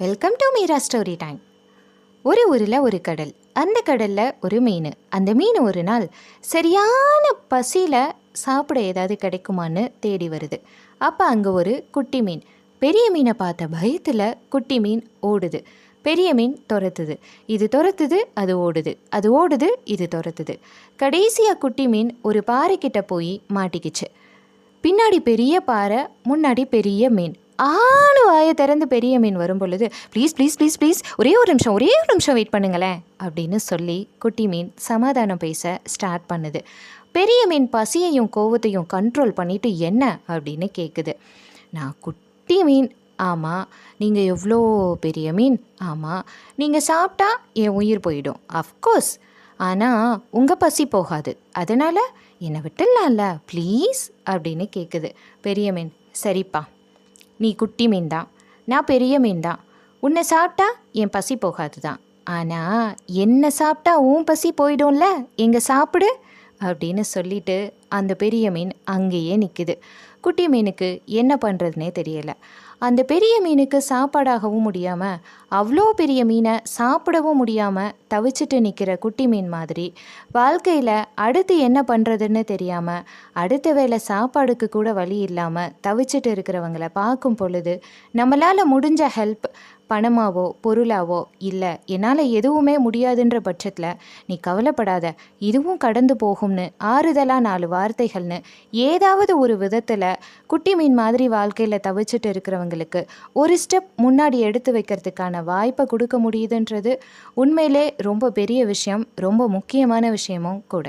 Welcome to Meera story time ஒரு ஊரில் ஒரு கடல். அந்த கடலில் ஒரு மீன். அந்த மீன் ஒரு நாள் சரியான பசியில் சாப்பிட ஏதாவது கிடைக்குமான்னு தேடி வருது. அப்போ அங்கே ஒரு குட்டி மீன். பெரிய மீனை பார்த்த பயத்தில் குட்டி மீன் ஓடுது. பெரிய மீன் துரத்துது. இது துரத்துது அது ஓடுது. அது ஓடுது இது துரத்துது. கடைசியாக குட்டி மீன் ஒரு பாறைக்கிட்ட போய் மாட்டிக்கிச்சு. பின்னாடி பெரிய பாறை முன்னாடி பெரிய மீன். ஆணு வாயை திறந்து பெரிய மீன் வரும் பொழுது ப்ளீஸ் ப்ளீஸ் ப்ளீஸ் ப்ளீஸ் ஒரே ஒரு நிமிஷம் ஒரே ஒரு நிமிஷம் வெயிட் பண்ணுங்களேன் அப்படின்னு சொல்லி குட்டி மீன் சமாதானம் பேச ஸ்டார்ட் பண்ணுது. பெரிய மீன் பசியையும் கோவத்தையும் கண்ட்ரோல் பண்ணிட்டு என்ன? அப்படின்னு கேட்குது நான் குட்டி மீன் ஆமாம் நீங்கள் எவ்வளோ பெரிய மீன்? ஆமாம் நீங்கள் சாப்பிட்டா என் உயிர் போயிடும். அஃப்கோர்ஸ் ஆனால் உங்கள் பசி போகாது. அதனால் என்னை விட்டுடலாம்ல ப்ளீஸ் அப்படின்னு கேட்குது பெரிய மீன். சரிப்பா நீ குட்டி மீன் தான் நான் பெரிய மீன் தான் உன்னை சாப்பிட்டா என் பசி போகாது தான் ஆனால் என்ன சாப்பிட்டா உன் பசி போயிடும்ல எங்கே சாப்பிடு அப்படின்னு சொல்லிட்டு அந்த பெரிய மீன் அங்கேயே நிற்குது குட்டி மீனுக்கு என்ன பண்ணுறதுனே தெரியலை. அந்த பெரிய மீனுக்கு சாப்பாடாகவும் முடியாமல் அவ்வளோ பெரிய மீனை சாப்பிடவும் முடியாமல் தவிச்சிட்டு நிற்கிற குட்டி மீன் மாதிரி வாழ்க்கையில் அடுத்து என்ன பண்ணுறதுன்னு தெரியாமல் அடுத்த வேளை சாப்பாடுக்கு கூட வழி இல்லாமல் தவிச்சிட்டு இருக்கிறவங்களை பார்க்கும் பொழுது நம்மளால் முடிஞ்ச ஹெல்ப் பணமாவோ பொருளாவோ இல்லை என்னால் எதுவுமே முடியாதுன்ற பட்சத்தில் நீ கவலைப்படாத இதுவும் கடந்து போகும்னு ஆறுதலாக நாலு வார்த்தைகள்னு ஏதாவது ஒரு விதத்தில் குட்டி மீன் மாதிரி வாழ்க்கையில் தவிச்சிட்டு இருக்கிறவங்களுக்கு ஒரு ஸ்டெப் முன்னாடி எடுத்து வைக்கிறதுக்கான வாய்ப்பை கொடுக்க முடியுதுன்றது உண்மையிலே ரொம்ப பெரிய விஷயம் ரொம்ப முக்கியமான விஷயமும் கூட.